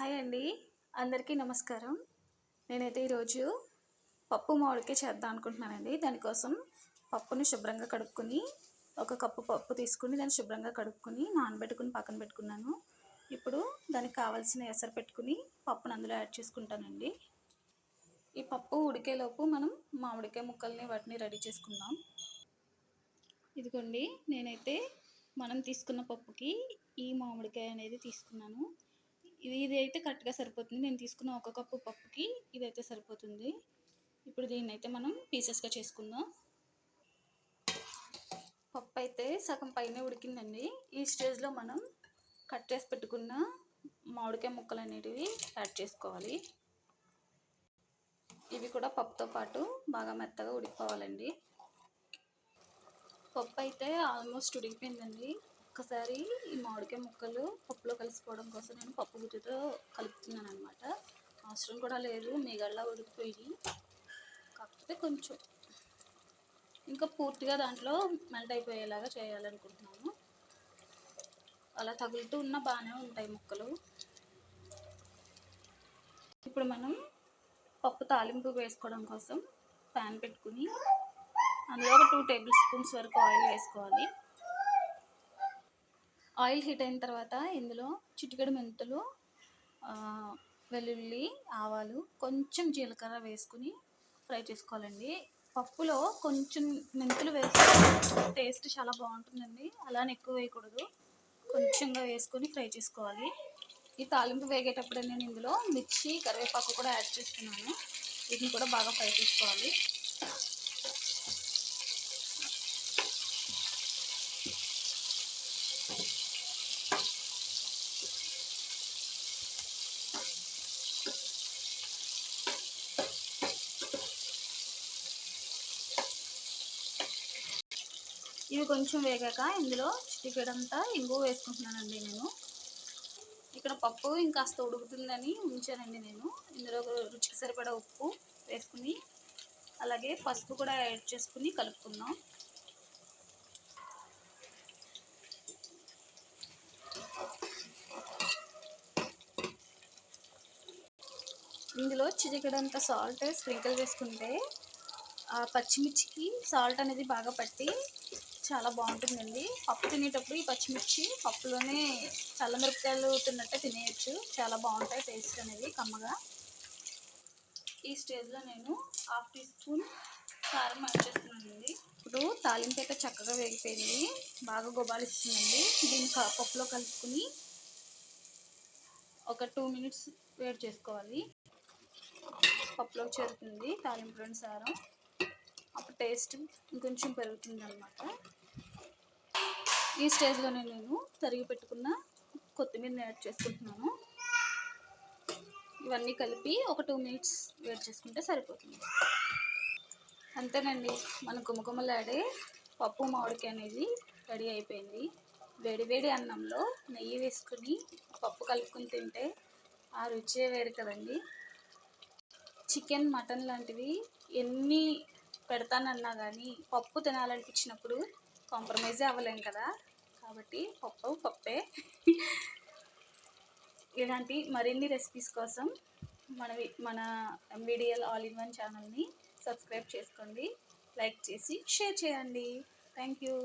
Hi అండి. అందరికీ నమస్కారం. నేనైతే ఈరోజు పప్పు మామిడికాయ చేద్దాం అనుకుంటున్నానండి. దానికోసం పప్పుని శుభ్రంగా కడుక్కొని ఒక కప్పు పప్పు తీసుకుని దాన్ని శుభ్రంగా కడుక్కొని నానబెట్టుకుని పక్కన పెట్టుకున్నాను. ఇప్పుడు దానికి కావాల్సిన ఎసరు పెట్టుకుని పప్పును అందులో యాడ్ చేసుకుంటానండి. ఈ పప్పు ఉడికేలోపు మనం మామిడికాయ ముక్కల్ని వాటిని రెడీ చేసుకుందాం. ఇదిగోండి నేనైతే మనం తీసుకున్న పప్పుకి ఈ మామిడికాయ అనేది తీసుకున్నాను. ఇది ఇది అయితే కరెక్ట్గా సరిపోతుంది. నేను తీసుకున్న ఒక కప్పు పప్పుకి ఇదైతే సరిపోతుంది. ఇప్పుడు దీన్ని అయితే మనం పీసెస్గా చేసుకుందాం. పప్పు అయితే సగం పైన ఉడికిందండి. ఈ స్టేజ్లో మనం కట్ చేసి పెట్టుకున్న మామిడికాయ ముక్కలు అనేటివి యాడ్ చేసుకోవాలి. ఇవి కూడా పప్పుతో పాటు బాగా మెత్తగా ఉడికిపోవాలండి. పప్పు అయితే ఆల్మోస్ట్ ఉడికిపోయిందండి. ఒక్కసారి ఈ మామిడికాయ ముక్కలు పప్పులో కలిసిపోవడం కోసం నేను పప్పు గుజ్జుతో కలుపుతున్నాను అనమాట అవసరం కూడా లేదు మిగళ్ళ ఉడికిపోయి. కాకపోతే కొంచెం. ఇంకా పూర్తిగా దాంట్లో మెల్ట్ అయిపోయేలాగా చేయాలనుకుంటున్నాను. అలా తగులుతూ ఉన్న బాగానే ఉంటాయి ముక్కలు. ఇప్పుడు మనం పప్పు తాలింపు వేసుకోవడం కోసం ప్యాన్ పెట్టుకుని అందులో ఒక టూ టేబుల్ స్పూన్స్ వరకు ఆయిల్ వేసుకోవాలి. ఆయిల్ హీట్ అయిన తర్వాత ఇందులో చిటికెడు మెంతులు వెల్లుల్లి ఆవాలు కొంచెం జీలకర్ర వేసుకుని ఫ్రై చేసుకోవాలండి. పప్పులో కొంచెం మెంతులు వేస్తే టేస్ట్ చాలా బాగుంటుందండి. అలానే ఎక్కువ వేయకూడదు. కొంచెంగా వేసుకొని ఫ్రై చేసుకోవాలి. ఈ తాలింపు వేగేటప్పుడే నేను ఇందులో మిర్చి కరివేపాకు కూడా యాడ్ చేస్తున్నాను. వీటిని కూడా బాగా ఫ్రై చేసుకోవాలి. ఇవి కొంచెం వేగాక ఇందులో చిటికెడంతా ఇంగు వేసుకుంటున్నానండి నేను. ఇక్కడ పప్పు ఇంకాస్త ఉడుకుతుందని ఉంచానండి నేను. ఇందులో రుచికి సరిపడా ఉప్పు వేసుకుని అలాగే పసుపు కూడా యాడ్ చేసుకుని కలుపుకుందాం. ఇందులో చిటికెడంత సాల్ట్ స్ప్రింకిల్ వేసుకుంటే పచ్చిమిర్చికి సాల్ట్ అనేది బాగా పట్టి చాలా బాగుంటుందండి. పప్పు తినేటప్పుడు ఈ పచ్చిమిర్చి పప్పులోనే చల్లమిరపకాయలు తిన్నట్టే తినేయచ్చు. చాలా బాగుంటాయి టేస్ట్ అనేది కమ్మగా. ఈ స్టేజ్లో నేను హాఫ్ టీ స్పూన్ కారం యాడ్ చేస్తున్నానండి. ఇప్పుడు తాలింపు అయితే చక్కగా వేగిపోయింది. బాగా గొబాలిస్తుందండి. దీన్ని పప్పులో కలుపుకుని ఒక టూ మినిట్స్ వేడి చేసుకోవాలి. పప్పులోకి చేరుతుంది తాలింపు రెండు సారం అప్పుడు టేస్ట్ ఇంకొంచెం పెరుగుతుంది అనమాట ఈ స్టేజ్లోనే నేను తరిగి పెట్టుకున్న కొత్తిమీరని యాడ్ చేసుకుంటున్నాను. ఇవన్నీ కలిపి ఒక టూ మినిట్స్ వేడి చేసుకుంటే సరిపోతుంది. అంతేనండి మన గుమగుమలాడే పప్పు మామిడికాయ అనేది రెడీ అయిపోయింది. వేడి వేడి అన్నంలో నెయ్యి వేసుకుని పప్పు కలుపుకుని తింటే ఆ రుచే వేరు కదండి. చికెన్ మటన్ లాంటివి ఎన్ని పెడతానన్నా కానీ పప్పు తినాలనిపించినప్పుడు కాంప్రమైజే అవ్వలేం కదా. కాబట్టి పప్పు పప్పే. ఇలాంటి మరిన్ని రెసిపీస్ కోసం మన మన ఎంబీడిఎల్ ఆల్ ఇన్ వన్ ఛానల్ని సబ్స్క్రైబ్ చేసుకోండి. లైక్ చేసి షేర్ చేయండి. Thank you.